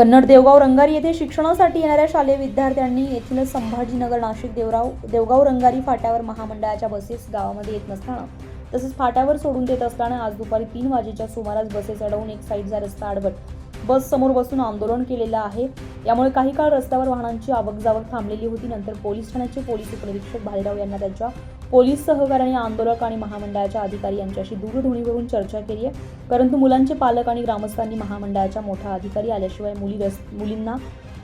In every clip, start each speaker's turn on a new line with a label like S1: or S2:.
S1: कन्नड देवगाव रंगारी येथे शिक्षणासाठी येणाऱ्या शालेय विद्यार्थ्यांनी येथील संभाजीनगर नाशिक देवराव देवगाव रंगारी फाट्यावर महामंडळाच्या बसेस गावामध्ये येत नसताना तसेच फाट्यावर सोडून देत असताना आज दुपारी तीन वाजेच्या सुमारास बसेस अडवून एक साईडचा रस्ता अडवत बस समोर बसून आंदोलन केलेलं आहे. यामुळे काही काळ रस्त्यावर वाहनांची आवक जावक थांबलेली होती. नंतर पोलीस ठाण्याचे पोलीस उपनिरीक्षक भालेराव यांना त्यांच्या पोलीस सहकार्याने आंदोलक आणि महामंडळाच्या अधिकारी यांच्याशी दूरध्वनीवरून चर्चा केली आहे. परंतु मुलांचे पालक आणि ग्रामस्थांनी महामंडळाच्या मोठा अधिकारी आल्याशिवाय मुली रस मुलींना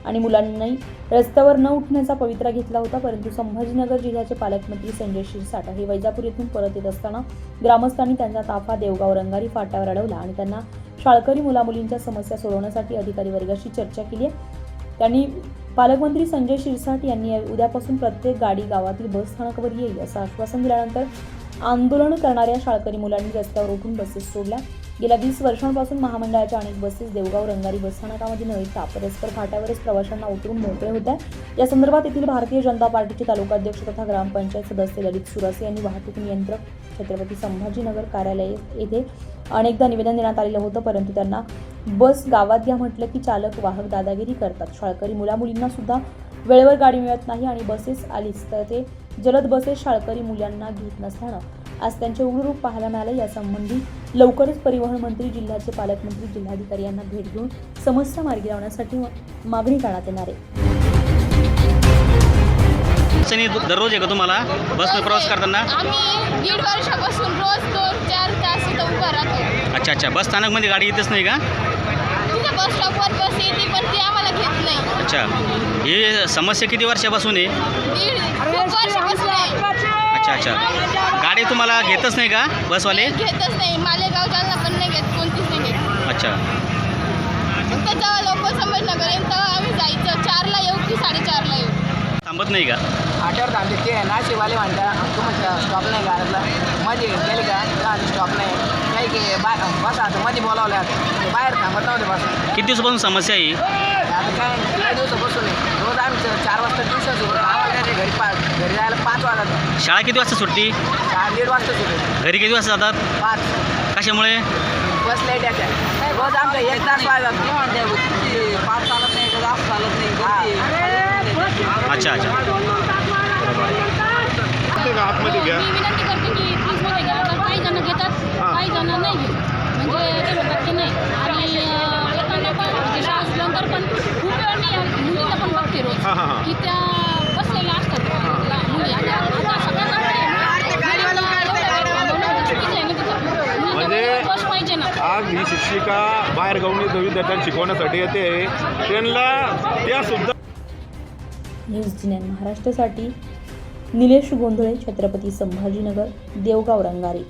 S1: आणि मुलांनाही रस्त्यावर न उठण्याचा पवित्रा घेतला होता. परंतु संभाजीनगर जिल्ह्याचे पालकमंत्री संजय शिरसाट हे वैजापूर येथून परत येत असताना ग्रामस्थांनी त्यांचा ताफा देवगाव रंगारी फाट्यावर अडवला आणि त्यांना शाळकरी मुलामुलींच्या समस्या सोडवण्यासाठी अधिकारी वर्गाशी चर्चा केली आहे. त्यांनी पालकमंत्री संजय शिरसाट यांनी उद्यापासून प्रत्येक गाडी गावातील बस स्थानकावर येईल असं आश्वासन दिल्यानंतर आंदोलन करणाऱ्या शाळकरी मुलांनी रस्त्यावर उठून बसेस सोडल्या. गेल्या वीस वर्षांपासून महामंडळाच्या अनेक बसेस देवगाव रंगारी बसस्थानकामध्ये न येता परस्पर फाट्यावरच प्रवाशांना उतरून मोकळे होत्या या संदर्भात येथील भारतीय जनता पार्टीचे तालुकाध्यक्ष तथा ग्रामपंचायत सदस्य ललित सुरासे यांनी वाहतूक नियंत्रक छत्रपती संभाजीनगर कार्यालय येथे अनेकदा निवेदन देण्यात आलेलं होतं परंतु त्यांना बस गावात घ्या म्हटलं की चालक वाहक दादागिरी करतात. शाळकरी मुलामुलींना सुद्धा वेळेवर गाडी मिळत नाही आणि बसेस आलीच तर ते जलद बसेस शाळकरी मुलांना घेत नसल्यानं आज त्यांचे उग्र रूप पाहायला मिळाले. यासंबंधी लवकरच परिवहन मंत्री जिल्ह्याचे पालकमंत्री जिल्हाधिकारी यांना भेट घेऊन समस्या मार्गी लावण्यासाठी मागणी करण्यात येणार आहे.
S2: दररोज आहे का तुम्हाला? बसने प्रवास करताना?
S3: आम्ही दीड वर्षापासून रोज दोन चार तास इथं उभं राहतो.
S2: अच्छा अच्छा. बस स्थानकमध्ये गाडी येतच नाही का?
S3: तिथं बस स्टॉपवर बस येते पण ती आम्हाला घेत नाही.
S2: अच्छा. ही समस्या किती वर्षापासून आहे?
S3: दीड खूप वर्षापासून आहे
S2: अच्छा. गाडी तुम्हाला घेतच नाही का बसवाले?
S3: घेतच नाही. मालेगाव जालना पण नाही घेत कोणतीच नाही घेत.
S2: अच्छा.
S3: फक्त जेव्हा लोक संभाजीनगर येईल तेव्हा आम्ही जायचं. चारला येऊ की साडेचारला येऊ?
S2: थांबत नाही का?
S4: आठवड्यात थांबले ते नाशिकवाले म्हणतात तुमचं स्टॉप नाही गाडीला मध्ये गेले का? का स्टॉप नाही. काही की बा बस आता मध्ये बोलावल्यात ते बाहेर थांबत नव्हते बस.
S2: किती दिवसापासून समस्या आहे ही?
S4: आता काय काही दिवसापासून आहे रोज आम्ही चार वाजता ट्युशन सुरू घरी पा घरी जायला पाच वाजता
S2: शाळा किती वाजता सुटती?
S4: चार दीड वाजता सुरू
S2: घरी किती वाजता जातात?
S4: पाच.
S2: कशामुळे?
S4: बस लेट येते. रोज आमचा एक तास वाजत पाच चालत नाही का जास्त चालत नाही
S2: अच्छा अच्छा.
S5: आतमध्ये घ्या
S6: मी विनंती करते की प्लीजमध्ये घ्या तर काही जण घेतात काही जण नाही घेत म्हणजे ते म्हणतात की नाही आणि अं, येताना पण म्हणजे शाळा सुटल्यानंतर पण खूप वेळ मी मुलींना पण बघते रोज
S5: हां, हां, हां.
S6: की त्या बसलेल्या असतात ला- मुली आणि आता सगळ्यांना
S5: म्हणजे-
S6: बस पाहिजे ना
S5: आज ही शिक्षिका बाहेर गावून विद्यार्थ्यांना शिकवण्यासाठी येते. त्यांना त्या सुद्धा
S1: न्यूज जिनेन महाराष्ट्रासाठी निलेश गोंधळे छत्रपती संभाजीनगर देवगाव रंगारी.